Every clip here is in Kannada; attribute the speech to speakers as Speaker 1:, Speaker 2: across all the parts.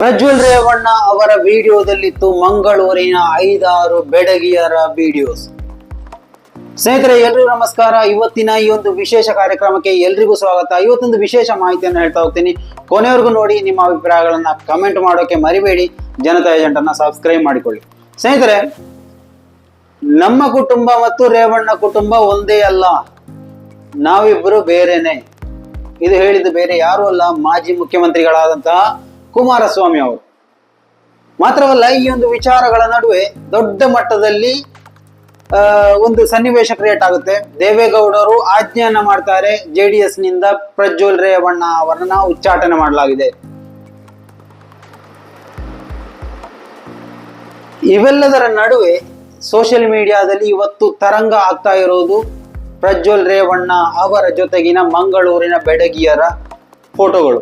Speaker 1: ಪ್ರಜ್ವಲ್ ರೇವಣ್ಣ ಅವರ ವಿಡಿಯೋದಲ್ಲಿತ್ತು ಮಂಗಳೂರಿನ ಐದಾರು ಬೆಡಗಿಯರ ವಿಡಿಯೋಸ್. ಸ್ನೇಹಿತರೆ, ಎಲ್ರಿಗೂ ನಮಸ್ಕಾರ. ಇವತ್ತಿನ ಈ ಒಂದು ವಿಶೇಷ ಕಾರ್ಯಕ್ರಮಕ್ಕೆ ಎಲ್ರಿಗೂ ಸ್ವಾಗತ. ಇವತ್ತೊಂದು ವಿಶೇಷ ಮಾಹಿತಿಯನ್ನು ಹೇಳ್ತಾ ಹೋಗ್ತೀನಿ. ಕೊನೆವರೆಗೂ ನೋಡಿ, ನಿಮ್ಮ ಅಭಿಪ್ರಾಯಗಳನ್ನ ಕಮೆಂಟ್ ಮಾಡೋಕೆ ಮರಿಬೇಡಿ. ಜನತಾ ಏಜೆಂಟ್ ಅನ್ನ ಸಬ್ಸ್ಕ್ರೈಬ್ ಮಾಡಿಕೊಳ್ಳಿ. ಸ್ನೇಹಿತರೆ, ನಮ್ಮ ಕುಟುಂಬ ಮತ್ತು ರೇವಣ್ಣ ಕುಟುಂಬ ಒಂದೇ ಅಲ್ಲ. ನಾವಿಬ್ಬರು ಬೇರೆನೆ. ಇದು ಹೇಳಿದ್ದು ಬೇರೆ ಯಾರು ಅಲ್ಲ. ಮಾಜಿ ಮುಖ್ಯಮಂತ್ರಿಗಳಾದಂತಹ ಕುಮಾರಸ್ವಾಮಿ ಅವರು. ಮಾತ್ರವಲ್ಲ, ಈ ಒಂದು ವಿಚಾರಗಳ ನಡುವೆ ದೊಡ್ಡ ಮಟ್ಟದಲ್ಲಿ ಒಂದು ಸನ್ನಿವೇಶ ಕ್ರಿಯೇಟ್ ಆಗುತ್ತೆ. ದೇವೇಗೌಡರು ಆಜ್ಞಾನ ಮಾಡ್ತಾರೆ. ಜೆ ಡಿ ಎಸ್ನಿಂದ ಪ್ರಜ್ವಲ್ ರೇವಣ್ಣ ಅವರನ್ನ ಉಚ್ಚಾಟನೆ ಮಾಡಲಾಗಿದೆ. ಇವೆಲ್ಲದರ ನಡುವೆ ಸೋಷಿಯಲ್ ಮೀಡಿಯಾದಲ್ಲಿ ಇವತ್ತು ತರಂಗ ಆಗ್ತಾ ಇರೋದು ಪ್ರಜ್ವಲ್ ರೇವಣ್ಣ ಅವರ ಜೊತೆಗಿನ ಮಂಗಳೂರಿನ ಬೆಡಗಿಯರ ಫೋಟೋಗಳು.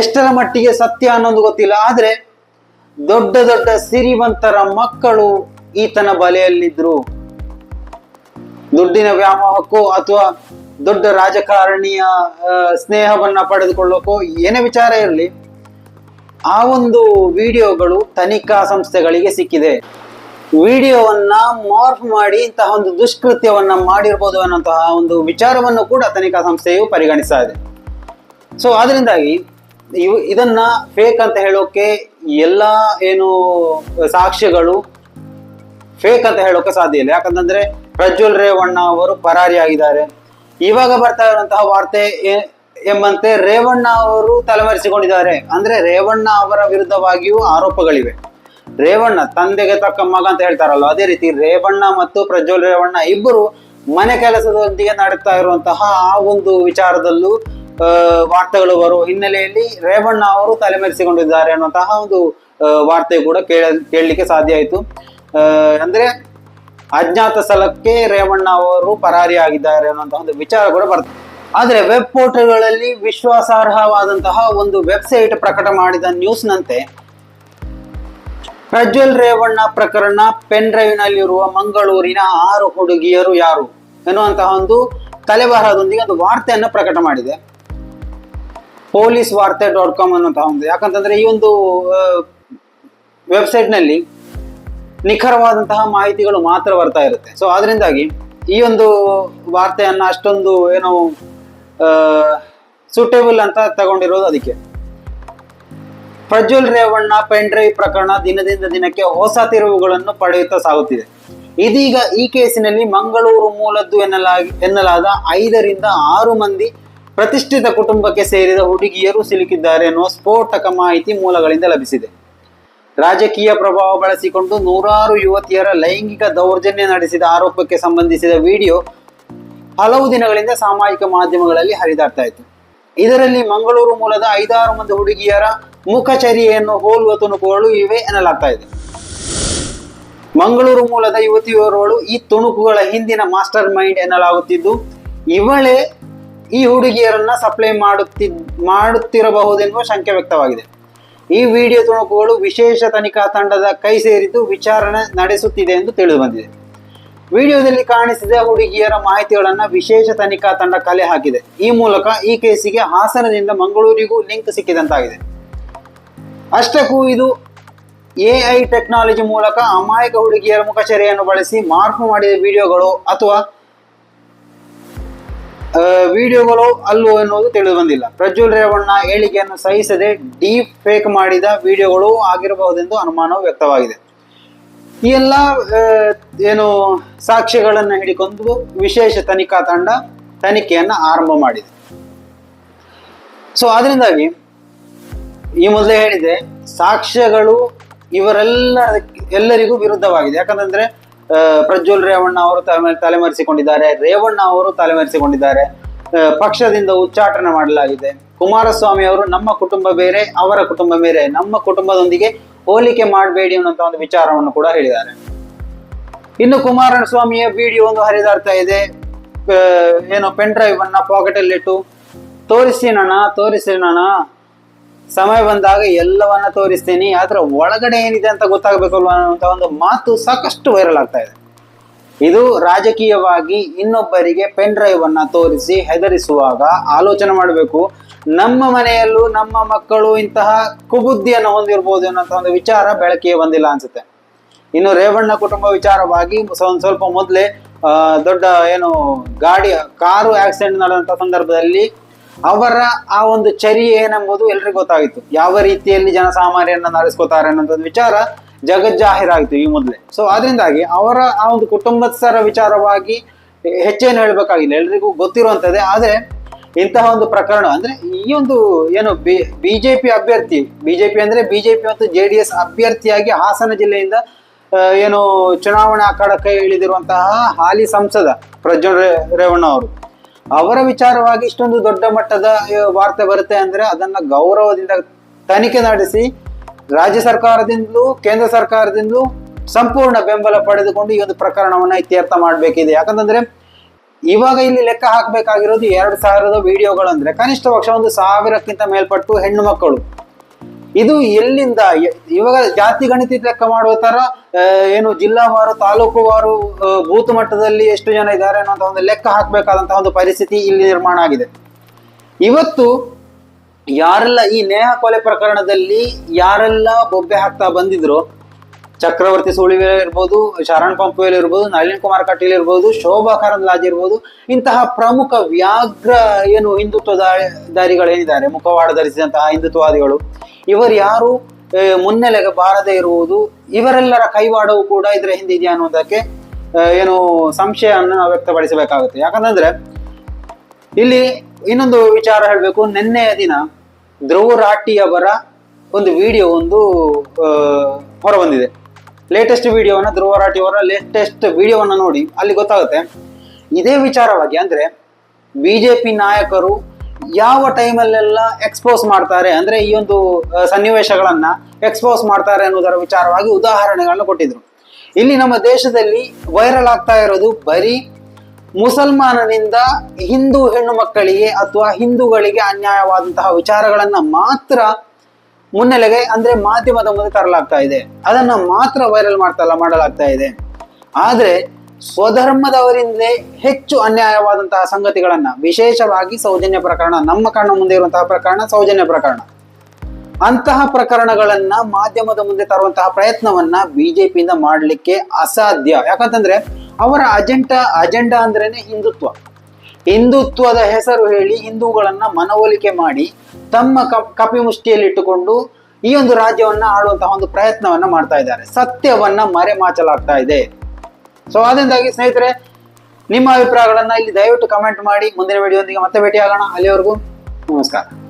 Speaker 1: ಎಷ್ಟರ ಮಟ್ಟಿಗೆ ಸತ್ಯ ಅನ್ನೋದು ಗೊತ್ತಿಲ್ಲ. ಆದ್ರೆ ದೊಡ್ಡ ದೊಡ್ಡ ಸಿರಿವಂತರ ಮಕ್ಕಳು ಈತನ ಬಲೆಯಲ್ಲಿದ್ರು. ದುಡ್ಡಿನ ವ್ಯಾಮೋಹಕ್ಕೋ ಅಥವಾ ದೊಡ್ಡ ರಾಜಕಾರಣಿಯ ಸ್ನೇಹವನ್ನ ಪಡೆದುಕೊಳ್ಳೋಕೋ ಏನೇ ವಿಚಾರ ಇರಲಿ, ಆ ಒಂದು ವಿಡಿಯೋಗಳು ತನಿಖಾ ಸಂಸ್ಥೆಗಳಿಗೆ ಸಿಕ್ಕಿದೆ. ವಿಡಿಯೋವನ್ನ ಮಾರ್ಫ್ ಮಾಡಿ ಇಂತಹ ಒಂದು ದುಷ್ಕೃತ್ಯವನ್ನ ಮಾಡಿರ್ಬೋದು ಅನ್ನೋಂತಹ ಒಂದು ವಿಚಾರವನ್ನು ಕೂಡ ತನಿಖಾ ಸಂಸ್ಥೆಯು ಪರಿಗಣಿಸ್ತಾ ಸೊ ಆದ್ರಿಂದಾಗಿ ಇವು ಇದನ್ನ ಫೇಕ್ ಅಂತ ಹೇಳೋಕೆ ಎಲ್ಲ ಏನು ಸಾಕ್ಷ್ಯಗಳು ಫೇಕ್ ಅಂತ ಹೇಳೋಕೆ ಸಾಧ್ಯ ಇಲ್ಲ. ಯಾಕಂತಂದ್ರೆ ಪ್ರಜ್ವಲ್ ರೇವಣ್ಣ ಅವರು ಪರಾರಿಯಾಗಿದ್ದಾರೆ ಇವಾಗ ಬರ್ತಾ ಇರುವಂತಹ ವಾರ್ತೆ ಎಂಬಂತೆ ರೇವಣ್ಣ ಅವರು ತಲೆಮರೆಸಿಕೊಂಡಿದ್ದಾರೆ. ಅಂದ್ರೆ ರೇವಣ್ಣ ಅವರ ವಿರುದ್ಧವಾಗಿಯೂ ಆರೋಪಗಳಿವೆ. ರೇವಣ್ಣ ತಂದೆಗೆ ತಕ್ಕ ಮಗ ಅಂತ ಹೇಳ್ತಾರಲ್ಲ, ಅದೇ ರೀತಿ ರೇವಣ್ಣ ಮತ್ತು ಪ್ರಜ್ವಲ್ ರೇವಣ್ಣ ಇಬ್ಬರು ಮನೆ ಕೆಲಸದೊಂದಿಗೆ ನಡೀತಾ ಇರುವಂತಹ ಆ ಒಂದು ವಿಚಾರದಲ್ಲೂ ವಾರ್ತೆಗಳು ಬರುವ ಹಿನ್ನೆಲೆಯಲ್ಲಿ ರೇವಣ್ಣ ಅವರು ತಲೆಮರೆಸಿಕೊಂಡಿದ್ದಾರೆ ಅನ್ನುವಂತಹ ಒಂದು ವಾರ್ತೆ ಕೂಡ ಕೇಳ, ಕೇಳಲಿಕ್ಕೆ ಸಾಧ್ಯ ಆಯಿತು. ಅಂದ್ರೆ ಅಜ್ಞಾತ ಸ್ಥಳಕ್ಕೆ ರೇವಣ್ಣ ಅವರು ಪರಾರಿಯಾಗಿದ್ದಾರೆ ಅನ್ನುವಂತಹ ಒಂದು ವಿಚಾರ ಕೂಡ ಬರ್ತದೆ ಆದರೆ ವೆಬ್ ಪೋರ್ಟಲ್ಗಳಲ್ಲಿ ವಿಶ್ವಾಸಾರ್ಹವಾದಂತಹ ಒಂದು ವೆಬ್ಸೈಟ್ ಪ್ರಕಟ ಮಾಡಿದ ನ್ಯೂಸ್ನಂತೆ ಪ್ರಜ್ವಲ್ ರೇವಣ್ಣ ಪ್ರಕರಣ ಪೆನ್ ಡ್ರೈವ್ ನಲ್ಲಿರುವ ಮಂಗಳೂರಿನ ಆರು ಹುಡುಗಿಯರು ಯಾರು? ಎನ್ನುವಂತಹ ಒಂದು ತಲೆಬರಹದೊಂದಿಗೆ ಒಂದು ವಾರ್ತೆಯನ್ನು ಪ್ರಕಟ ಮಾಡಿದೆ. ಪೊಲೀಸ್ ವಾರ್ತೆ ಡಾಟ್ ಕಾಮ್ ಅನ್ನುವಂತಹ ಒಂದು. ಯಾಕಂತಂದ್ರೆ ಈ ಒಂದು ವೆಬ್ಸೈಟ್ನಲ್ಲಿ ನಿಖರವಾದಂತಹ ಮಾಹಿತಿಗಳು ಮಾತ್ರ ಬರ್ತಾ ಇರುತ್ತೆ. ಸೊ ಅದರಿಂದಾಗಿ ಈ ಒಂದು ವಾರ್ತೆಯನ್ನ ಅಷ್ಟೊಂದು ಏನು ಸೂಟೇಬಲ್ ಅಂತ ತಗೊಂಡಿರೋದು ಅದಕ್ಕೆ. ಪ್ರಜ್ವಲ್ ರೇವಣ್ಣ ಪೆನ್ ಡ್ರೈವ್ ಪ್ರಕರಣ ದಿನದಿಂದ ದಿನಕ್ಕೆ ಹೊಸ ತಿರುವುಗಳನ್ನು ಪಡೆಯುತ್ತಾ ಸಾಗುತ್ತಿದೆ. ಇದೀಗ ಈ ಕೇಸಿನಲ್ಲಿ ಮಂಗಳೂರು ಮೂಲದ್ದು ಎನ್ನಲಾಗಿ, ಎನ್ನಲಾದ ಐದರಿಂದ ಆರು ಮಂದಿ ಪ್ರತಿಷ್ಠಿತ ಕುಟುಂಬಕ್ಕೆ ಸೇರಿದ ಹುಡುಗಿಯರು ಸಿಲುಕಿದ್ದಾರೆ ಎನ್ನುವ ಸ್ಫೋಟಕ ಮಾಹಿತಿ ಮೂಲಗಳಿಂದ ಲಭಿಸಿದೆ. ರಾಜಕೀಯ ಪ್ರಭಾವ ಬಳಸಿಕೊಂಡು ನೂರಾರು ಯುವತಿಯರ ಲೈಂಗಿಕ ದೌರ್ಜನ್ಯ ನಡೆಸಿದ ಆರೋಪಕ್ಕೆ ಸಂಬಂಧಿಸಿದ ವಿಡಿಯೋ ಹಲವು ದಿನಗಳಿಂದ ಸಾಮಾಜಿಕ ಮಾಧ್ಯಮಗಳಲ್ಲಿ ಹರಿದಾಡ್ತಾ ಇತ್ತು. ಇದರಲ್ಲಿ ಮಂಗಳೂರು ಮೂಲದ ಐದಾರು ಮಂದಿ ಹುಡುಗಿಯರ ಮುಖಚರ್ಯೆಯನ್ನು ಹೋಲುವ ತುಣುಕುಗಳು ಇವೆ ಎನ್ನಲಾಗ್ತಾ ಇದೆ. ಮಂಗಳೂರು ಮೂಲದ ಯುವತಿಯೋರ್ವಳು ಈ ತುಣುಕುಗಳ ಹಿಂದಿನ ಮಾಸ್ಟರ್ ಮೈಂಡ್ ಎನ್ನಲಾಗುತ್ತಿದ್ದು, ಇವಳೇ ಈ ಹುಡುಗಿಯರನ್ನ ಸಪ್ಲೈ ಮಾಡುತ್ತಿದ್ ಮಾಡುತ್ತಿರಬಹುದೆನ್ನುವ ಶಂಕೆ ವ್ಯಕ್ತವಾಗಿದೆ. ಈ ವಿಡಿಯೋ ತುಣುಕುಗಳು ವಿಶೇಷ ತನಿಖಾ ತಂಡದ ಕೈ ಸೇರಿದ್ದು ವಿಚಾರಣೆ ನಡೆಸುತ್ತಿದೆ ಎಂದು ತಿಳಿದು ಬಂದಿದೆ. ವಿಡಿಯೋದಲ್ಲಿ ಕಾಣಿಸಿದ ಹುಡುಗಿಯರ ಮಾಹಿತಿಗಳನ್ನ ವಿಶೇಷ ತನಿಖಾ ತಂಡ ಕಲೆ ಹಾಕಿದೆ. ಈ ಮೂಲಕ ಈ ಕೇಸಿಗೆ ಹಾಸನದಿಂದ ಮಂಗಳೂರಿಗೂ ಲಿಂಕ್ ಸಿಕ್ಕಿದಂತಾಗಿದೆ. ಅಷ್ಟಕ್ಕೂ ಇದು ಎಐ ಟೆಕ್ನಾಲಜಿ ಮೂಲಕ ಅಮಾಯಕ ಹುಡುಗಿಯರ ಮುಖಚರ್ಯೆಯನ್ನು ಬಳಸಿ ಮಾರ್ಫ್ ಮಾಡಿದ ವಿಡಿಯೋಗಳು ಅಥವಾ ವಿಡಿಯೋಗಳು ಅಲ್ಲೋ ಎನ್ನುವುದು ತಿಳಿದು ಬಂದಿಲ್ಲ. ಪ್ರಜ್ವಲ್ ರೇವಣ್ಣ ಹೇಳಿಕೆಯನ್ನು ಸಹಿಸದೆ ಡೀಪ್ ಫೇಕ್ ಮಾಡಿದ ವಿಡಿಯೋಗಳು ಆಗಿರಬಹುದೆಂದು ಅನುಮಾನವು ವ್ಯಕ್ತವಾಗಿದೆ. ಈ ಎಲ್ಲ ಏನು ಸಾಕ್ಷ್ಯಗಳನ್ನು ಹಿಡಿಕೊಂಡು ವಿಶೇಷ ತನಿಖಾ ತಂಡ ತನಿಖೆಯನ್ನು ಆರಂಭ ಮಾಡಿದೆ. ಸೊ ಅದರಿಂದಾಗಿ ಈ ಮೊದಲೇ ಹೇಳಿದೆ ಸಾಕ್ಷ್ಯಗಳು ಇವರೆಲ್ಲ ಎಲ್ಲರಿಗೂ ವಿರುದ್ಧವಾಗಿದೆ. ಯಾಕಂತಂದ್ರೆ ಪ್ರಜ್ವಲ್ ರೇವಣ್ಣ ಅವರು ತಲೆ ತಲೆಮರೆಸಿಕೊಂಡಿದ್ದಾರೆ ರೇವಣ್ಣ ಅವರು ತಲೆಮರೆಸಿಕೊಂಡಿದ್ದಾರೆ ಪಕ್ಷದಿಂದ ಉಚ್ಚಾಟನೆ ಮಾಡಲಾಗಿದೆ. ಕುಮಾರಸ್ವಾಮಿ ಅವರು, ನಮ್ಮ ಕುಟುಂಬ ಬೇರೆ, ಅವರ ಕುಟುಂಬ ಬೇರೆ, ನಮ್ಮ ಕುಟುಂಬದೊಂದಿಗೆ ಹೋಲಿಕೆ ಮಾಡಬೇಡಿ ಅನ್ನುವಂತ ಒಂದು ವಿಚಾರವನ್ನು ಕೂಡ ಹೇಳಿದ್ದಾರೆ. ಇನ್ನು ಕುಮಾರಸ್ವಾಮಿಯ ವಿಡಿಯೋ ಒಂದು ಹರಿದಾಡ್ತಾ ಇದೆ. ಏನೋ ಪೆನ್ ಡ್ರೈವ್ ಅನ್ನ ಪಾಕೆಟ್ ಅಲ್ಲಿಟ್ಟು, ತೋರಿಸಿ ತೋರಿಸ್ತೀನಣ್ಣ ಸಮಯ ಬಂದಾಗ ಎಲ್ಲವನ್ನ ತೋರಿಸ್ತೀನಿ, ಆದ್ರೆ ಒಳಗಡೆ ಏನಿದೆ ಅಂತ ಗೊತ್ತಾಗಬೇಕಲ್ವ ಅನ್ನುವಂತ ಒಂದು ಮಾತು ಸಾಕಷ್ಟು ವೈರಲ್ ಆಗ್ತಾ ಇದೆ. ಇದು ರಾಜಕೀಯವಾಗಿ ಇನ್ನೊಬ್ಬರಿಗೆ ಪೆನ್ ಡ್ರೈವ್ ಅನ್ನ ತೋರಿಸಿ ಹೆದರಿಸುವಾಗ ಆಲೋಚನೆ ಮಾಡಬೇಕು. ನಮ್ಮ ಮನೆಯಲ್ಲೂ ನಮ್ಮ ಮಕ್ಕಳು ಇಂತಹ ಕುಬುದ್ಧಿಯನ್ನು ಹೊಂದಿರ್ಬೋದು ಅನ್ನೋಂಥ ಒಂದು ವಿಚಾರ ಬೆಳಕಿಗೆ ಬಂದಿಲ್ಲ ಅನ್ಸುತ್ತೆ. ಇನ್ನು ರೇವಣ್ಣ ಕುಟುಂಬ ವಿಚಾರವಾಗಿ ಒಂದ್ ಸ್ವಲ್ಪ ಮೊದಲೇ ದೊಡ್ಡ ಏನು ಗಾಡಿ, ಕಾರು ಆಕ್ಸಿಡೆಂಟ್ ನಡೆದಂತ ಸಂದರ್ಭದಲ್ಲಿ ಅವರ ಆ ಒಂದು ಚರಿ ಏನೆಂಬುದು ಎಲ್ರಿಗೂ ಗೊತ್ತಾಗಿತ್ತು. ಯಾವ ರೀತಿಯಲ್ಲಿ ಜನಸಾಮಾನ್ಯರನ್ನ ನಡೆಸ್ಕೋತಾರೆ ಒಂದು ವಿಚಾರ ಜಗಜ್ಜಾಹೀರಾಗಿತ್ತು ಈ ಮೊದಲೇ. ಸೊ ಅದರಿಂದಾಗಿ ಅವರ ಆ ಒಂದು ಕುಟುಂಬಸ್ಥರ ವಿಚಾರವಾಗಿ ಹೆಚ್ಚೇನು ಹೇಳಬೇಕಾಗಿಲ್ಲ. ಎಲ್ರಿಗೂ ಗೊತ್ತಿರುವಂಥದ್ದೇ ಆದರೆ ಇಂತಹ ಒಂದು ಪ್ರಕರಣ, ಅಂದ್ರೆ ಈ ಒಂದು ಏನು ಬಿಜೆಪಿ ಅಭ್ಯರ್ಥಿ, ಬಿಜೆಪಿ ಅಂದ್ರೆ ಬಿಜೆಪಿ ಮತ್ತು ಜೆ ಡಿ ಎಸ್ ಅಭ್ಯರ್ಥಿಯಾಗಿ ಹಾಸನ ಜಿಲ್ಲೆಯಿಂದ ಏನು ಚುನಾವಣಾ ಅಖಾಡಕ್ಕೆ ಇಳಿದಿರುವಂತಹ ಹಾಲಿ ಸಂಸದ ಪ್ರಜ್ವಲ್ ರೇವಣ್ಣ ಅವರು. ಅವರ ವಿಚಾರವಾಗಿ ಇಷ್ಟೊಂದು ದೊಡ್ಡ ಮಟ್ಟದ ವಾರ್ತೆ ಬರುತ್ತೆ ಅಂದ್ರೆ ಅದನ್ನ ಗೌರವದಿಂದ ತನಿಖೆ ನಡೆಸಿ ರಾಜ್ಯ ಸರ್ಕಾರದಿಂದಲೂ, ಕೇಂದ್ರ ಸರ್ಕಾರದಿಂದಲೂ ಸಂಪೂರ್ಣ ಬೆಂಬಲ ಪಡೆದುಕೊಂಡು ಈ ಒಂದು ಪ್ರಕರಣವನ್ನ ಇತ್ಯರ್ಥ ಮಾಡಬೇಕಿದೆ. ಯಾಕಂತಂದ್ರೆ ಇವಾಗ ಇಲ್ಲಿ ಲೆಕ್ಕ ಹಾಕಬೇಕಾಗಿರೋದು ಎರಡು ಸಾವಿರದ ವಿಡಿಯೋಗಳಂದ್ರೆ ಕನಿಷ್ಠ ಪಕ್ಷ ಒಂದು ಸಾವಿರಕ್ಕಿಂತ ಮೇಲ್ಪಟ್ಟು ಹೆಣ್ಣು ಮಕ್ಕಳು. ಇದು ಎಲ್ಲಿಂದ ಇವಾಗ ಜಾತಿ ಗಣತಿ ಲೆಕ್ಕ ಮಾಡುವ ತರ ಏನು ಜಿಲ್ಲಾವಾರು, ತಾಲೂಕುವಾರು ಬೂತ್ ಮಟ್ಟದಲ್ಲಿ ಎಷ್ಟು ಜನ ಇದ್ದಾರೆ ಅನ್ನೋಂಥ ಒಂದು ಲೆಕ್ಕ ಹಾಕಬೇಕಾದಂತಹ ಒಂದು ಪರಿಸ್ಥಿತಿ ಇಲ್ಲಿ ನಿರ್ಮಾಣ ಆಗಿದೆ. ಇವತ್ತು ಯಾರೆಲ್ಲ ಈ ನೇಹ ಕೊಲೆ ಪ್ರಕರಣದಲ್ಲಿ ಯಾರೆಲ್ಲ ಬೊಬ್ಬೆ ಹಾಕ್ತಾ ಬಂದಿದ್ರು, ಚಕ್ರವರ್ತಿ ಸುಳಿವೇಲ್ ಇರ್ಬೋದು, ಶರಣ್ ಪಂಪುವೇಲ್ ಇರ್ಬೋದು, ನಳಿನ್ ಕುಮಾರ್ ಕಟೀಲ್ ಇರ್ಬೋದು, ಶೋಭಾ ಕರಂದ್ಲಾಜ್ ಇರ್ಬೋದು, ಇಂತಹ ಪ್ರಮುಖ ವ್ಯಾಘ್ರ, ಏನು ಹಿಂದುತ್ವ ದಾರಿಗಳೇನಿದ್ದಾರೆ, ಮುಖವಾಡ ಧರಿಸಿದಂತಹ ಹಿಂದುತ್ವವಾದಿಗಳು ಇವರು ಯಾರು? ಮುನ್ನೆಲೆಗೆ ಬಾರದೇ ಇರುವುದು. ಇವರೆಲ್ಲರ ಕೈವಾಡವು ಕೂಡ ಇದರ ಹಿಂದೆ ಇದೆಯಾ ಅನ್ನೋದಕ್ಕೆ ಏನು ಸಂಶಯವನ್ನು ವ್ಯಕ್ತಪಡಿಸಬೇಕಾಗುತ್ತೆ. ಯಾಕಂತಂದ್ರೆ, ಇಲ್ಲಿ ಇನ್ನೊಂದು ವಿಚಾರ ಹೇಳಬೇಕು. ನಿನ್ನೆಯ ದಿನ ಧ್ರುವ ರಾಟಿಯವರ ಒಂದು ವಿಡಿಯೋ ಒಂದು ಹೊರ ಹೊರಬಂದಿದೆ. ಲೇಟೆಸ್ಟ್ ವಿಡಿಯೋವನ್ನು ಧ್ರುವ ರಾಟಿಯವರ ಲೇಟೆಸ್ಟ್ ವಿಡಿಯೋವನ್ನು ನೋಡಿ ಅಲ್ಲಿ ಗೊತ್ತಾಗುತ್ತೆ. ಇದೇ ವಿಚಾರವಾಗಿ ಅಂದ್ರೆ, ಬಿಜೆಪಿ ನಾಯಕರು ಯಾವ ಟೈಮಲ್ಲೆಲ್ಲ ಎಕ್ಸ್ಪೋಸ್ ಮಾಡ್ತಾರೆ ಅಂದ್ರೆ ಈ ಒಂದು ಸನ್ನಿವೇಶಗಳನ್ನು ಎಕ್ಸ್ಪೋಸ್ ಮಾಡ್ತಾರೆ ಅನ್ನೋದರ ವಿಚಾರವಾಗಿ ಉದಾಹರಣೆಗಳನ್ನು ಕೊಟ್ಟಿದ್ರು. ಇಲ್ಲಿ ನಮ್ಮ ದೇಶದಲ್ಲಿ ವೈರಲ್ ಆಗ್ತಾ ಇರೋದು ಬರೀ ಮುಸಲ್ಮಾನನಿಂದ ಹಿಂದೂ ಹೆಣ್ಣು ಮಕ್ಕಳಿಗೆ ಅಥವಾ ಹಿಂದೂಗಳಿಗೆ ಅನ್ಯಾಯವಾದಂತಹ ವಿಚಾರಗಳನ್ನು ಮಾತ್ರ ಮುನ್ನೆಲೆಗೆ ಅಂದ್ರೆ ಮಾಧ್ಯಮದ ಮುಂದೆ ತರಲಾಗ್ತಾ ಇದೆ. ಅದನ್ನ ಮಾತ್ರ ವೈರಲ್ ಮಾಡ್ತಾ ಮಾಡಲಾಗ್ತಾ ಇದೆ. ಆದ್ರೆ ಸ್ವಧರ್ಮದವರಿಂದಲೇ ಹೆಚ್ಚು ಅನ್ಯಾಯವಾದಂತಹ ಸಂಗತಿಗಳನ್ನ, ವಿಶೇಷವಾಗಿ ಸೌಜನ್ಯ ಪ್ರಕರಣ, ನಮ್ಮ ಕಣ್ಣ ಮುಂದೆ ಇರುವಂತಹ ಪ್ರಕರಣ, ಸೌಜನ್ಯ ಪ್ರಕರಣ. ಅಂತಹ ಪ್ರಕರಣಗಳನ್ನ ಮಾಧ್ಯಮದ ಮುಂದೆ ತರುವಂತಹ ಪ್ರಯತ್ನವನ್ನ ಬಿಜೆಪಿಯಿಂದ ಮಾಡಲಿಕ್ಕೆ ಅಸಾಧ್ಯ. ಯಾಕಂತಂದ್ರೆ, ಅವರ ಅಜೆಂಡಾ ಅಜೆಂಡಾ ಅಂದ್ರೇನೆ ಹಿಂದುತ್ವ. ಹಿಂದುತ್ವದ ಹೆಸರು ಹೇಳಿ ಹಿಂದೂಗಳನ್ನ ಮನವೊಲಿಕೆ ಮಾಡಿ ತಮ್ಮ ಕ- ಕಪಿಮುಷ್ಟಿಯಲ್ಲಿಟ್ಟುಕೊಂಡು ಈ ಒಂದು ರಾಜ್ಯವನ್ನ ಆಳುವಂತಹ ಒಂದು ಪ್ರಯತ್ನವನ್ನ ಮಾಡ್ತಾ ಇದ್ದಾರೆ. ಸತ್ಯವನ್ನ ಮರೆಮಾಚಲಾಗ್ತಾ ಇದೆ. ಸೊ ಅದರಿಂದಾಗಿ ಸ್ನೇಹಿತರೆ, ನಿಮ್ಮ ಅಭಿಪ್ರಾಯಗಳನ್ನು ಇಲ್ಲಿ ದಯವಿಟ್ಟು ಕಮೆಂಟ್ ಮಾಡಿ. ಮುಂದಿನ ವಿಡಿಯೋದೊಂದಿಗೆ ಮತ್ತೆ ಭೇಟಿಯಾಗೋಣ. ಅಲ್ಲಿವರೆಗೂ ನಮಸ್ಕಾರ.